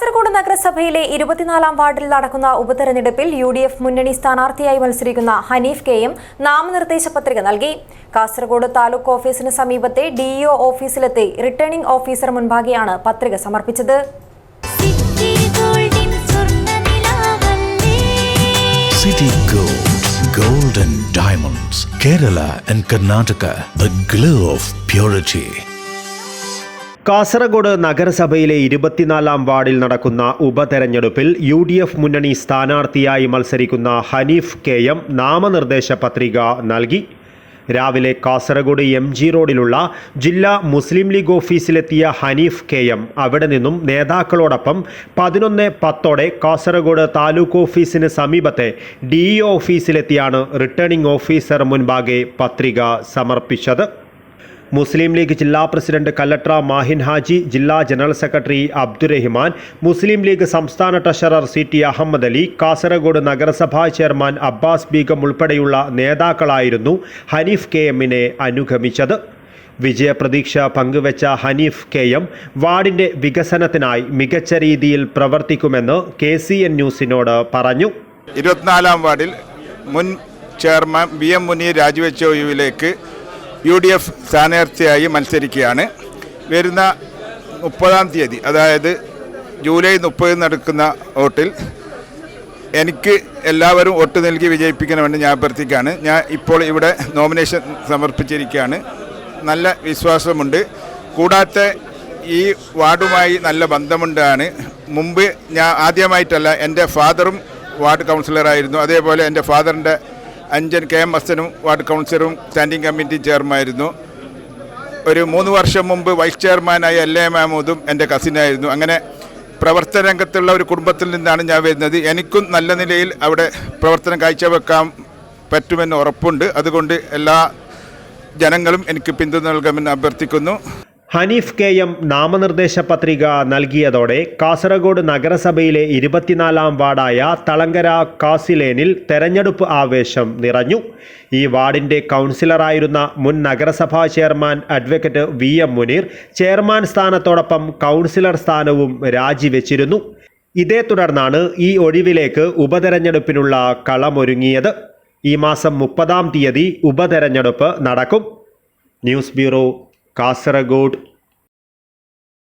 കാസർഗോഡ് നഗരസഭയിലെ ഇരുപത്തിനാലാം വാർഡിൽ നടക്കുന്ന ഉപതെരഞ്ഞെടുപ്പിൽ യു ഡി എഫ് മുന്നണി സ്ഥാനാർത്ഥിയായി മത്സരിക്കുന്ന ഹനീഫ് കെ എം നാമനിർദ്ദേശ പത്രിക നൽകി. കാസർഗോഡ് താലൂക്ക് ഓഫീസിന് സമീപത്തെ ഡിഇഒ ഓഫീസിലെത്തി റിട്ടേണിംഗ് ഓഫീസർ മുൻപാകെയാണ് പത്രിക സമർപ്പിച്ചത്. City Gold, Gold and Diamonds, Kerala and Karnataka, the glow of purity. Kasaragod നഗരസഭയിലെ ഇരുപത്തിനാലാം വാർഡിൽ നടക്കുന്ന ഉപതെരഞ്ഞെടുപ്പിൽ യു ഡി എഫ് മുന്നണി സ്ഥാനാർത്ഥിയായി മത്സരിക്കുന്ന ഹനീഫ് കെ എം നാമനിർദ്ദേശ പത്രിക നൽകി. രാവിലെ കാസർഗോഡ് എം ജി റോഡിലുള്ള ജില്ലാ മുസ്ലിം ലീഗ് ഓഫീസിലെത്തിയ ഹനീഫ് കെ എം അവിടെ നിന്നും നേതാക്കളോടൊപ്പം പതിനൊന്ന് പത്തോടെ കാസർഗോഡ് താലൂക്ക് ഓഫീസിന് സമീപത്തെ ഡി ഓഫീസിലെത്തിയാണ് റിട്ടേണിംഗ് ഓഫീസർ മുൻപാകെ പത്രിക സമർപ്പിച്ചത്. മുസ്ലിം ലീഗ് ജില്ലാ പ്രസിഡന്റ് കല്ലട്ര മാഹിൻ ഹാജി ജില്ലാ ജനറൽ സെക്രട്ടറി അബ്ദുറഹിമാൻ മുസ്ലിം ലീഗ് സംസ്ഥാന treasurer C T Ahammad Ali Kasaragod നഗരസഭാ ചെയർമാൻ അബ്ബാസ് ബീഗം ഉൾപ്പെടെയുള്ള നേതാക്കളായിരുന്നു ഹനീഫ് കെ എമ്മിനെ അനുഗമിച്ചത്. വിജയപ്രതീക്ഷ പങ്കുവച്ച ഹനീഫ് കെ എം വാർഡിന്റെ വികസനത്തിനായി മികച്ച രീതിയിൽ പ്രവർത്തിക്കുമെന്ന് കെ സി എൻ ന്യൂസിനോട് പറഞ്ഞു. ഇരുപത്തിനാലാം വാർഡിൽ മുൻ ചെയർമാൻ വി എം മുനീർ രാജിവെച്ച ഒഴിവിലേക്ക് യു ഡി എഫ് സ്ഥാനാർത്ഥിയായി മത്സരിക്കുകയാണ്. വരുന്ന മുപ്പതാം തീയതി അതായത് ജൂലൈ മുപ്പത് നടക്കുന്ന വോട്ടിൽ എനിക്ക് എല്ലാവരും വോട്ട് നൽകി വിജയിപ്പിക്കണമെന്ന് ഞാൻ അഭ്യർത്ഥിക്കുകയാണ്. ഞാൻ ഇപ്പോൾ ഇവിടെ നോമിനേഷൻ സമർപ്പിച്ചിരിക്കുകയാണ്. നല്ല വിശ്വാസമുണ്ട്. കൂടാതെ ഈ വാർഡുമായി നല്ല ബന്ധമുണ്ടാണ്. മുമ്പ് ഞാൻ ആദ്യമായിട്ടല്ല എന്റെ ഫാദറും വാർഡ് കൗൺസിലറായിരുന്നു. അതേപോലെ എന്റെ ഫാദറിന്റെ അഞ്ചൻ കെ എം അസനും വാർഡ് കൗൺസിലറും സ്റ്റാൻഡിംഗ് കമ്മിറ്റി ചെയർമായിരുന്നു ഒരു മൂന്ന് വർഷം മുമ്പ് വൈസ് ചെയർമാനായ എൽ എ മഹമ്മൂദും എന്റെ കസിനായിരുന്നു. അങ്ങനെ പ്രവർത്തന രംഗത്തുള്ള ഒരു കുടുംബത്തിൽ നിന്നാണ് ഞാൻ വരുന്നത്. എനിക്കും നല്ല നിലയിൽ അവിടെ പ്രവർത്തനം കാഴ്ചവെക്കാൻ പറ്റുമെന്ന് ഉറപ്പുണ്ട്. അതുകൊണ്ട് എല്ലാ ജനങ്ങളും എനിക്ക് പിന്തുണ നൽകുമെന്ന് അഭ്യർത്ഥിക്കുന്നു. ഹനീഫ് കെ എം നാമനിർദ്ദേശ പത്രിക നൽകിയതോടെ കാസർഗോഡ് നഗരസഭയിലെ ഇരുപത്തിനാലാം വാർഡായ തളങ്കര കാസിലേനിൽ തെരഞ്ഞെടുപ്പ് ആവേശം നിറഞ്ഞു. ഈ വാർഡിന്റെ കൗൺസിലറായിരുന്ന മുൻ നഗരസഭാ chairman advocate V M Munir chairman സ്ഥാനത്തോടൊപ്പം councillor സ്ഥാനവും രാജിവെച്ചിരുന്നു. ഇതേ തുടർന്നാണ് ഈ ഒഴിവിലേക്ക് ഉപതെരഞ്ഞെടുപ്പിനുള്ള കളമൊരുങ്ങിയത്. ഈ മാസം മുപ്പതാം തീയതി ഉപതെരഞ്ഞെടുപ്പ് നടക്കും. News bureau Kasaragod